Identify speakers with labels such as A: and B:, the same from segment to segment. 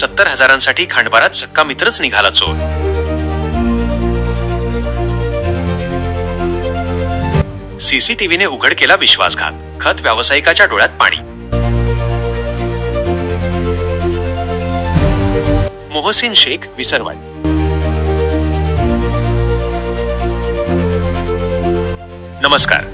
A: सत्तर हजारांसाठी खांडबारात सक्का मित्रच निघाला चोर. सीसीटीव्हीने उघड केला विश्वासघात. खत व्यावसायिकाच्या डोळ्यात पाणी. मोहसिन शेख विसरवाडी. नमस्कार.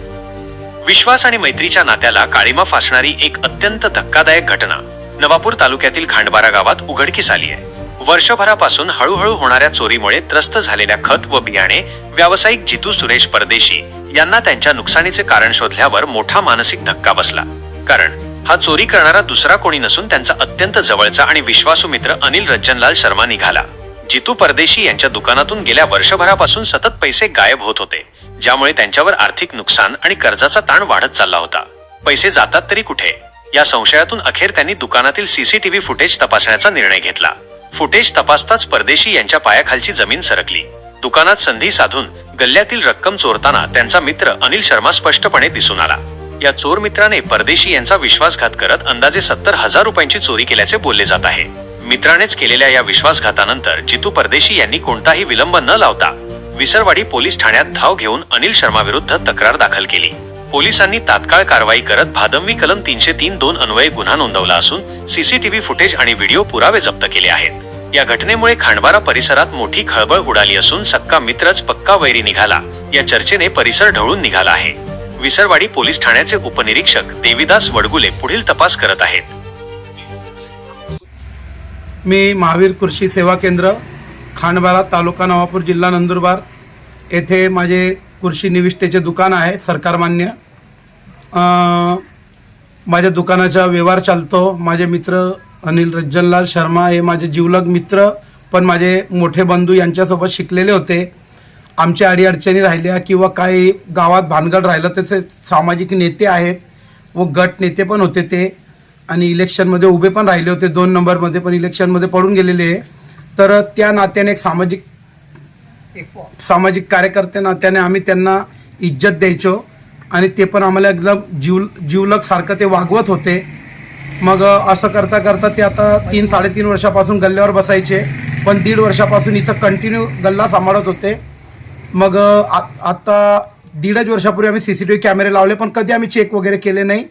A: विश्वास आणि मैत्रीच्या नात्याला काळीमा फासणारी एक अत्यंत धक्कादायक घटना. नवापूर तालुक्यातील खांडबारा गावात उघडकीस आली आहे. वर्षभरापासून हळूहळू होणाऱ्या चोरीमुळे त्रस्त झालेल्या खत व बियाणे व्यावसायिक जितू सुरेश परदेशी यांना त्यांच्या नुकसानीचे कारण शोधल्यावर मोठा मानसिक धक्का बसला. कारण हा चोरी करणारा दुसरा कोणी नसून त्यांचा अत्यंत जवळचा आणि विश्वासू मित्र अनिल रज्जनलाल शर्मा निघाला. जितू परदेशी यांच्या दुकानातून गेल्या वर्षभरापासून सतत पैसे गायब होत होते ज्यामुळे त्यांच्यावर आर्थिक नुकसान आणि कर्जाचा ताण वाढत चालला होता. पैसे जातात तरी कुठे? या संशयातून अखेर त्यांनी दुकानातील सीसीटीव्ही फुटेज तपासण्याचा निर्णय घेतला. फुटेज तपासताच परदेशी यांच्या पायाखालची जमीन सरकली. दुकानात संधी साधून गल्ल्यातील रक्कम चोरताना त्यांचा मित्र अनिल शर्मा स्पष्टपणे दिसून आला. या चोर मित्राने परदेशी यांचा विश्वासघात करत अंदाजे सत्तर हजार रुपयांची चोरी केल्याचे बोलले जात आहे. मित्रानेच केलेल्या या विश्वासघातानंतर जितू परदेशी यांनी कोणताही विलंब न लावता विसरवाडी पोलीस ठाण्यात धाव घेऊन अनिल शर्मा विरुद्ध तक्रार दाखल केली. पोलिसांनी तात्काळ कारवाई करत भादंवी कलम तीनशे तीन दोन अन्वये गुन्हा नोंदवला असून सीसीटीव्ही फुटेज आणि व्हिडिओ पुरावे जप्त केले आहेत. या घटनेमुळे खांडबारा परिसरात मोठी खळबळ उडाली असून सक्का मित्रच पक्का वैरी निघाला. या चर्चेने परिसर ढवळून निघाला आहे. विसरवाडी पोलीस ठाण्याचे उपनिरीक्षक देविदास वडगुले पुढील तपास करत आहेत.
B: मी महावीर कृषी सेवा केंद्र खांडबारा तालुका नवापूर जिल्हा नंदुरबार. येथे माझे कृषी निविष्ठेचे दुकान आहे सरकारमान्य माझ्या दुकानाचा व्यवहार चालतो. माझे मित्र अनिल रज्जनलाल शर्मा हे माझे जिवलग मित्र पण माझे मोठे बंधू यांच्यासोबत शिकलेले होते. आमच्या अडीअडचणी राहिल्या किंवा काही गावात भानगड राहिलं तसे सामाजिक नेते आहेत व गट नेते पण होते ते. आणि इलेक्शनमध्ये उभे पण राहिले होते दोन नंबरमध्ये पण इलेक्शनमध्ये पडून गेलेले. आहे तर त्या नात्याने एक सामाजिक सामाजिक कार्यकर्ते नात्याने आम्ही त्यांना इज्जत द्यायचो आणि ते पण आम्हाला एकदम जीव जीवलग सारखं ते वागवत होते. मग असं करता करता ते आता तीन साडेतीन वर्षापासून गल्ल्यावर बसायचे. पण दीड वर्षापासून इथं कंटिन्यू गल्ला सांभाळत होते. मग आ- आता दीडच वर्षापूर्वी आम्ही सी सी टी व्ही कॅमेरे लावले पण कधी आम्ही चेक वगैरे केले नाही.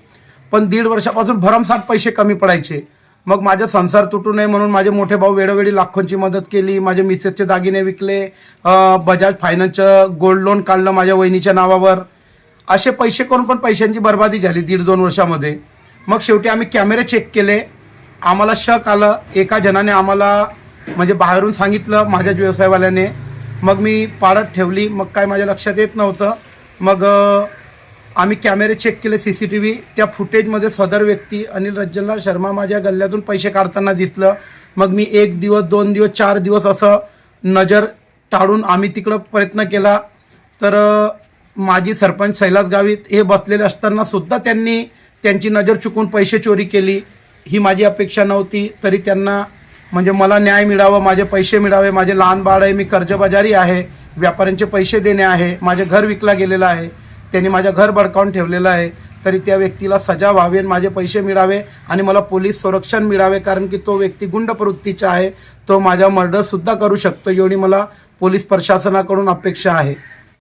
B: पण दीड वर्षापासून भरमसाठ पैसे कमी पडायचे. मग माझा संसार तुटू नये म्हणून माझे मोठे भाऊ वेळोवेळी लाखोंची मदत केली माझे मिसेसचे दागिने विकले बजाज फायनान्सचं गोल्ड लोन काढलं माझ्या वहिनीच्या नावावर. असे पैसे करून पण पैशांची बर्बादी झाली दीड दोन वर्षामध्ये. मग शेवटी आम्ही कॅमेरे चेक केले. आम्हाला शक आलं. एका जणाने आम्हाला म्हणजे बाहेरून सांगितलं माझ्याच व्यवसायवाल्याने. मग मी पाळत ठेवली. मग काय माझ्या लक्षात येत नव्हतं. मग आम्ही कॅमेरे चेक केले सी सी टी व्ही त्या फुटेजमध्ये सदर व्यक्ती अनिल रज्जनलाल शर्मा माझ्या गल्ल्यातून पैसे काढताना दिसलं. मग मी एक दिवस दोन दिवस चार दिवस असं नजर टाळून आम्ही तिकडं प्रयत्न केला. तर माजी सरपंच सैलास गावित हे बसलेले असताना सुद्धा त्यांनी त्यांची नजर चुकून पैसे चोरी केली. ही माझी अपेक्षा नव्हती तरी त्यांना म्हणजे मला न्याय मिळावं माझे पैसे मिळावे माझे लहान बाळ आहे मी कर्जबाजारी आहे व्यापाऱ्यांचे पैसे देणे आहे माझे घर विकला गेलेलं आहे. त्यांनी माझं घर बडकावून ठेवलेलं आहे. तरी त्या व्यक्तीला सजा व्हावी आणि माझे पैसे मिळावे आणि मला पोलीस संरक्षण मिळावे कारण की तो व्यक्ती गुंड प्रवृत्तीचा आहे. तो माझ्या मर्डरसुद्धा करू शकतो एवढी मला पोलीस प्रशासनाकडून अपेक्षा आहे.